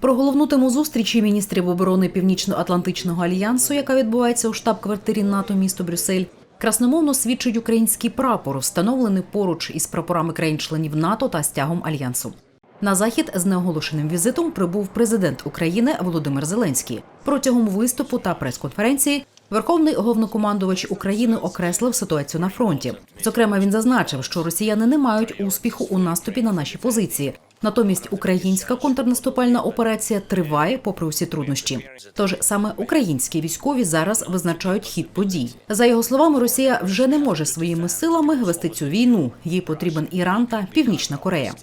Про головну тему зустрічі міністрів оборони Північно-Атлантичного альянсу, яка відбувається у штаб-квартирі НАТО місто Брюссель, красномовно свідчить український прапор, встановлений поруч із прапорами країн-членів НАТО та стягом альянсу. На захід з неоголошеним візитом прибув президент України Володимир Зеленський. Протягом виступу та прес-конференції Верховний головнокомандувач України окреслив ситуацію на фронті. Зокрема, він зазначив, що росіяни не мають успіху у наступі на наші позиції. Натомість українська контрнаступальна операція триває попри усі труднощі. Тож саме українські військові зараз визначають хід подій. За його словами, Росія вже не може своїми силами вести цю війну. Їй потрібен Іран та Північна Корея.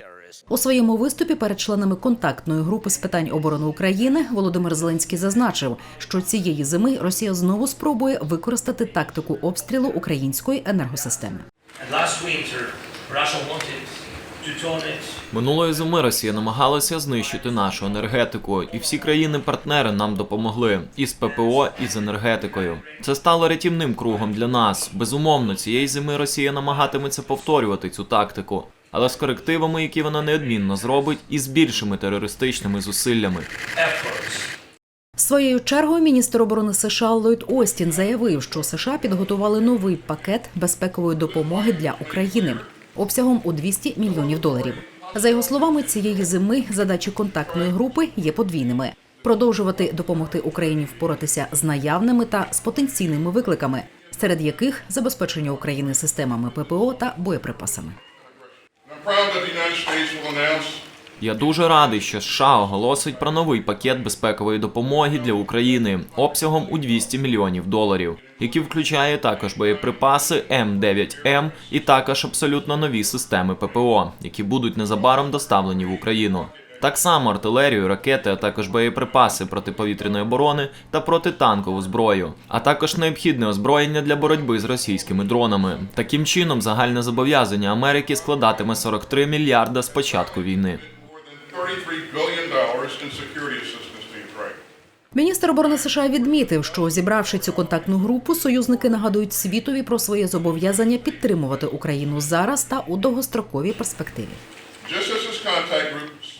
У своєму виступі перед членами контактної групи з питань оборони України Володимир Зеленський зазначив, що цієї зими Росія знову спробує використати тактику обстрілу української енергосистеми. Минулої зими Росія намагалася знищити нашу енергетику, і всі країни-партнери нам допомогли і з ППО, і з енергетикою. Це стало рятівним кругом для нас. Безумовно, цієї зими Росія намагатиметься повторювати цю тактику, але з корективами, які вона неодмінно зробить, і з більшими терористичними зусиллями. Своєю чергою міністр оборони США Ллойд Остін заявив, що США підготували новий пакет безпекової допомоги для України обсягом у 200 мільйонів доларів. За його словами, цієї зими задачі контактної групи є подвійними: продовжувати допомогти Україні впоратися з наявними та з потенційними викликами, серед яких забезпечення України системами ППО та боєприпасами. I'm proud that the United Я дуже радий, що США оголосить про новий пакет безпекової допомоги для України обсягом у 200 мільйонів доларів, який включає також боєприпаси М9М і також абсолютно нові системи ППО, які будуть незабаром доставлені в Україну. Так само артилерію, ракети, а також боєприпаси протиповітряної оборони та протитанкову зброю, а також необхідне озброєння для боротьби з російськими дронами. Таким чином, загальне зобов'язання Америки складатиме 43 мільярда з початку війни. More $33 billion in security assistance to Ukraine. Міністр оборони США відмітив, що зібравши цю контактну групу, союзники нагадують світові про своє зобов'язання підтримувати Україну зараз та у довгостроковій перспективі.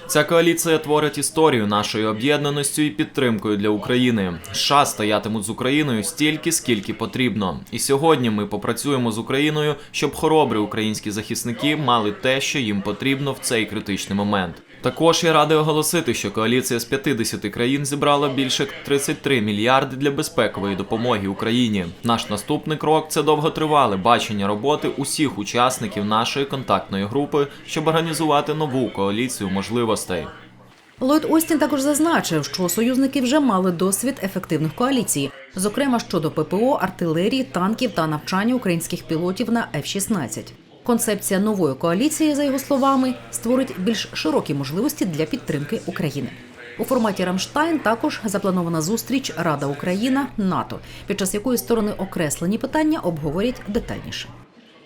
Ця коаліція творить історію нашою об'єднаністю і підтримкою для України. США стоятимуть з Україною стільки, скільки потрібно. І сьогодні ми попрацюємо з Україною, щоб хоробрі українські захисники мали те, що їм потрібно в цей критичний момент. Також я радий оголосити, що коаліція з 50 країн зібрала більше 33 мільярди для безпекової допомоги Україні. Наш наступний крок це довготривале бачення роботи усіх учасників нашої контактної групи, щоб організувати нову коаліцію можливостей. Ллойд Остін також зазначив, що союзники вже мали досвід ефективних коаліцій, зокрема щодо ППО, артилерії, танків та навчання українських пілотів на F-16. Концепція нової коаліції, за його словами, створить більш широкі можливості для підтримки України. У форматі Рамштайн також запланована зустріч Рада Україна НАТО, під час якої сторони окреслені питання обговорять детальніше.